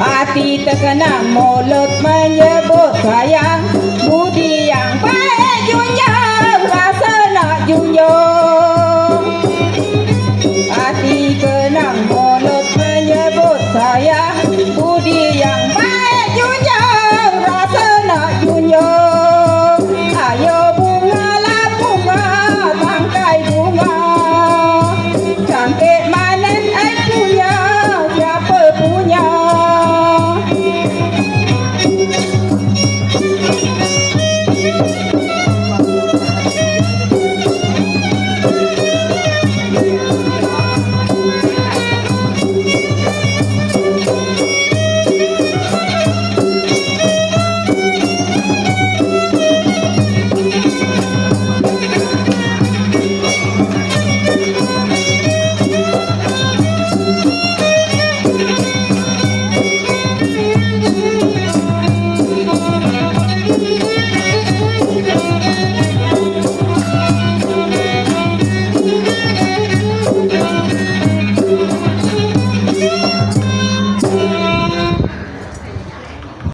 Hati terkena mulut menyebut sayang Budi yang baik junjung rasa nak junjung Hati kenang mulut